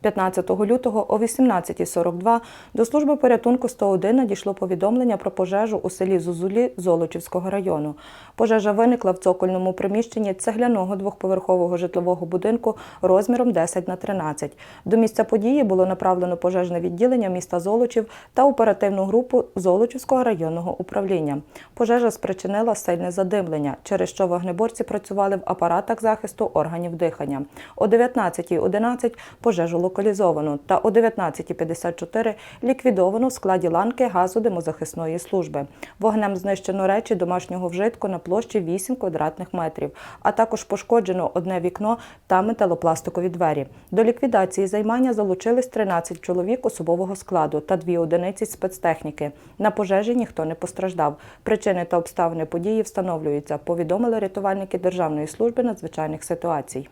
15 лютого о 18.42 до служби порятунку 101 надійшло повідомлення про пожежу у селі Зузулі Золочівського району. Пожежа виникла в цокольному приміщенні цегляного двохповерхового житлового будинку розміром 10 на 13. До місця події було направлено пожежне відділення міста Золочів та оперативну групу Золочівського районного управління. Пожежа спричинила сильне задимлення, через що вогнеборці працювали в апаратах захисту органів дихання. О 19.11 пожежу локалізовано та о 19.54 ліквідовано в складі ланки газодимозахисної служби. Вогнем знищено речі домашнього вжитку на площі 8 квадратних метрів, а також пошкоджено одне вікно та металопластикові двері. До ліквідації займання залучились 13 чоловік особового складу та дві одиниці спецтехніки. На пожежі ніхто не постраждав. Причини та обставини події встановлюються, повідомили рятувальники Державної служби надзвичайних ситуацій.